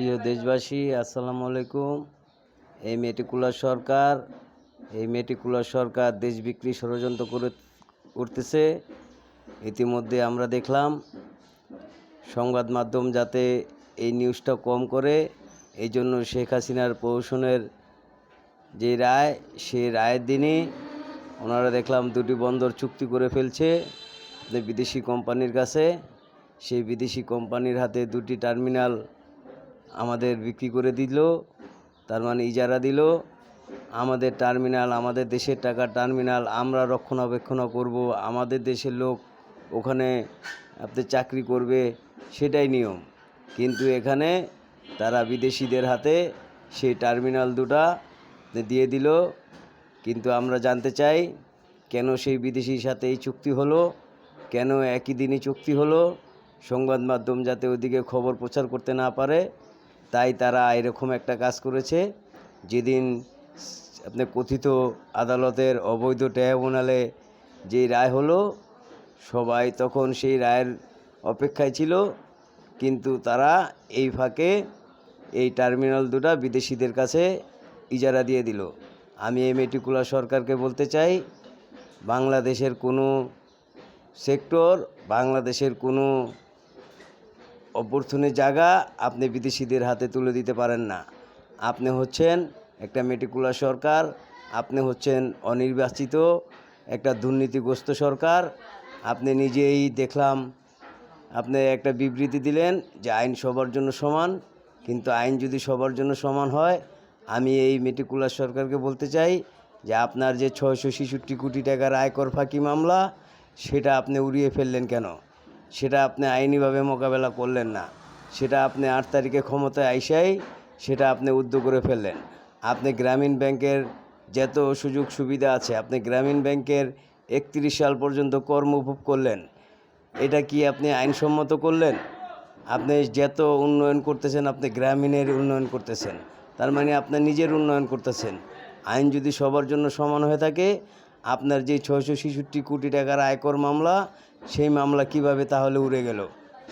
প্রিয় দেশবাসী, আসসালামু আলাইকুম। এই মেটিকুলার সরকার, এই মেটিকুলার সরকার দেশ বিক্রি ষড়যন্ত্র করে করতেছে ইতিমধ্যে আমরা দেখলাম, সংবাদ মাধ্যম যাতে এই নিউজটা কম করে, এই জন্য শেখ হাসিনার প্রহসনের যে রায় সেই রায়ের দিনই ওনারা দেখলাম দুটি বন্দর চুক্তি করে ফেলছে বিদেশি কোম্পানির কাছে। সেই বিদেশি কোম্পানির হাতে দুটি টার্মিনাল আমাদের বিক্রি করে দিল, তার মানে ইজারা দিল। আমাদের টার্মিনাল, আমাদের দেশের টাকা টার্মিনাল, আমরা রক্ষণাবেক্ষণ করব। আমাদের দেশের লোক ওখানে আপনি চাকরি করবে, সেটাই নিয়ম। কিন্তু এখানে তারা বিদেশিদের হাতে সেই টার্মিনাল দুটা দিয়ে দিল। কিন্তু আমরা জানতে চাই, কেন সেই বিদেশির সাথে এই চুক্তি হলো? কেন একই দিনই চুক্তি হলো? সংবাদ মাধ্যম যাতে ওদিকে খবর প্রচার করতে না পারে তাই তারা এরকম একটা কাজ করেছে, যেদিন আপনি কথিত আদালতের অবৈধ ট্রাইব্যুনালে যে রায় হলো, সবাই তখন সেই রায়ের অপেক্ষায় ছিল, কিন্তু তারা এই ফাঁকে এই টার্মিনাল দুটা বিদেশিদের কাছে ইজারা দিয়ে দিল। আমি এই মেটিকুলার সরকারকে বলতে চাই, বাংলাদেশের কোনো সেক্টর, বাংলাদেশের কোনো অভ্যর্থনের জায়গা আপনি বিদেশিদের হাতে তুলে দিতে পারেন না। আপনি হচ্ছেন একটা মেটিকুলার সরকার, আপনি হচ্ছেন অনির্বাচিত একটা দুর্নীতিগ্রস্ত সরকার। আপনি নিজেই দেখলাম, আপনি একটা বিবৃতি দিলেন যে আইন সবার জন্য সমান, কিন্তু আইন যদি সবার জন্য সমান হয়, আমি এই মেটিকুলার সরকারকে বলতে চাই যে আপনার যে ছয়শো ছেষট্টি কোটি টাকার আয়কর ফাঁকি মামলা, সেটা আপনি উড়িয়ে ফেললেন কেন? সেটা আপনি আইনিভাবে মোকাবেলা করলেন না। সেটা আপনি আট তারিখে ক্ষমতায় আইসাই সেটা আপনি উদ্যোগ করে ফেললেন। আপনি গ্রামীণ ব্যাংকের যত সুযোগ সুবিধা আছে, আপনি গ্রামীণ ব্যাংকের একত্রিশ সাল পর্যন্ত কর্মভোগ করলেন। এটা কি আপনি আইনসম্মত করলেন? আপনি যত উন্নয়ন করতেছেন, আপনি গ্রামীণের উন্নয়ন করতেছেন। তার মানে আপনার নিজের উন্নয়ন করতেছেন। আইন যদি সবার জন্য সমান হয়ে থাকে, আপনার যে ছয়শো ছেষট্টি কোটি টাকার আয়কর মামলা সেই মামলা কীভাবে তাহলে উড়ে গেল?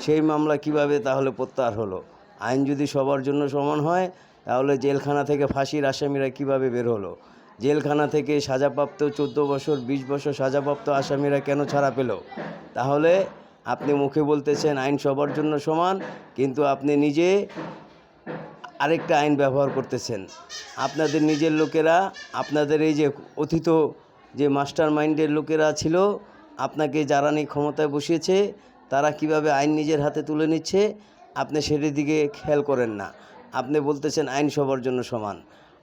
সেই মামলা কীভাবে তাহলে প্রত্যাহার হলো? আইন যদি সবার জন্য সমান হয়, তাহলে জেলখানা থেকে ফাঁসির আসামিরা কীভাবে বের হলো? জেলখানা থেকে সাজাপ্রাপ্ত চোদ্দ বছর, বিশ বছর সাজাপ্রাপ্ত আসামিরা কেন ছাড়া পেল? তাহলে আপনি মুখে বলতেছেন আইন সবার জন্য সমান, কিন্তু আপনি নিজে আরেকটা আইন ব্যবহার করতেছেন। আপনাদের নিজের লোকেরা, আপনাদের এই যে অতীত যে মাস্টার মাইন্ডের লোকেরা ছিল আপনাকে যারা নিয়ে ক্ষমতায় বসিয়েছে, তারা কীভাবে আইন নিজের হাতে তুলে নিচ্ছে, আপনি সেটির দিকে খেয়াল করেন না। আপনি বলতেছেন আইন সবার জন্য সমান।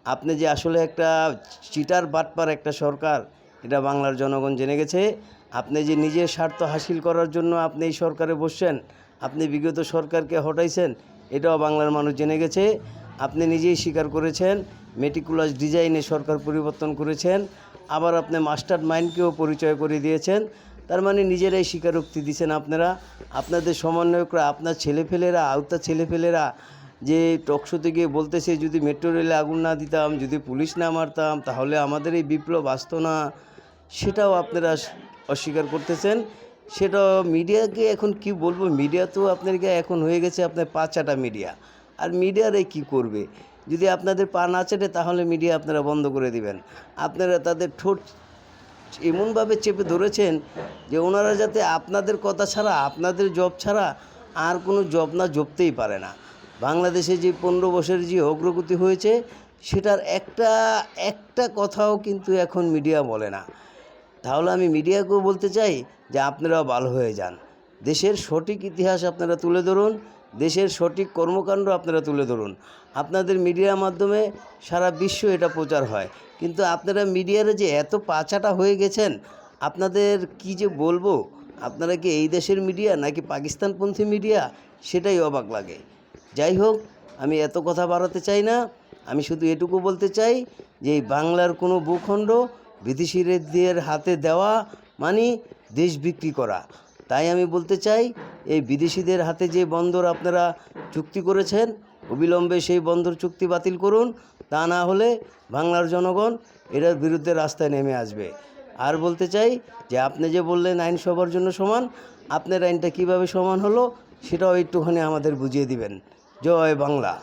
আপনি যে আসলে একটা চিটার বাটপার একটা সরকার, এটা বাংলার জনগণ জেনে গেছে। আপনি যে নিজের স্বার্থ হাসিল করার জন্য আপনি এই সরকারে বসছেন, আপনি বিগত সরকারকে হটাইছেন, এটাও বাংলার মানুষ জেনে গেছে। আপনি নিজেই স্বীকার করেছেন মেটিকুলাস ডিজাইনে সরকার পরিবর্তন করেছেন। আবার আপনি মাস্টার মাইন্ডকেও পরিচয় করে দিয়েছেন। তার মানে নিজেরাই স্বীকারোক্তি দিচ্ছেন আপনারা। আপনাদের সমন্বয়করা, আপনার ছেলেফেলেরা, আওতা ছেলেফেলেরা যে টকশোতে গিয়ে বলতেছে, যদি মেট্রো রেলে আগুন না দিতাম, যদি পুলিশ না মারতাম, তাহলে আমাদের এই বিপ্লব আসতো না। সেটাও আপনারা অস্বীকার করতেছেন। সেটা মিডিয়াকে এখন কি বলব? মিডিয়া তো আপনাদেরকে এখন হয়ে গেছে আপনার পা চাটা মিডিয়া। আর মিডিয়ারে কি করবে? যদি আপনাদের পা না চেটে, তাহলে মিডিয়া আপনারা বন্ধ করে দিবেন। আপনারা তাদের ঠোঁট এমনভাবে চেপে ধরেছেন যে ওনারা যাতে আপনাদের কথা ছাড়া, আপনাদের জব ছাড়া আর কোনো জব না জপতেই পারে না। বাংলাদেশে যে পনেরো বছরের যে অগ্রগতি হয়েছে, সেটার একটা একটা কথাও কিন্তু এখন মিডিয়া বলে না। তাহলে আমি মিডিয়াকেও বলতে চাই যে আপনারাও ভালো হয়ে যান। দেশের সঠিক ইতিহাস আপনারা তুলে ধরুন দেশের সঠিক কর্মকাণ্ড আপনারা তুলে ধরুন। আপনাদের মিডিয়ার মাধ্যমে সারা বিশ্ব এটা প্রচার হয়। কিন্তু আপনারা মিডিয়ার যে এত পাচাটা হয়ে গেছেন, আপনাদের কি যে বলব? আপনারা কি এই দেশের মিডিয়া নাকি পাকিস্তানপন্থী মিডিয়া? সেটাই অবাক লাগে। যাই হোক, আমি এত কথা বাড়াতে চাই না। আমি শুধু এটুকু বলতে চাই যে এই বাংলার কোনো ভূখণ্ড বিদেশিদের হাতে দেওয়া মানে দেশ বিক্রি করা। তাই আমি বলতে চাই, এই বিদেশিদের হাতে যে বন্দর আপনারা চুক্তি করেছেন, অবিলম্বে সেই বন্দর চুক্তি বাতিল করুন, তা না হলে বাংলার জনগণ এটার বিরুদ্ধে রাস্তায় নেমে আসবে। আর বলতে চাই যে আপনি যে বললেন আইন সবার জন্য সমান, আপনার আইনটা কীভাবে সমান হলো, সেটাও একটুখানি আমাদের বুঝিয়ে দিবেন। জয় বাংলা।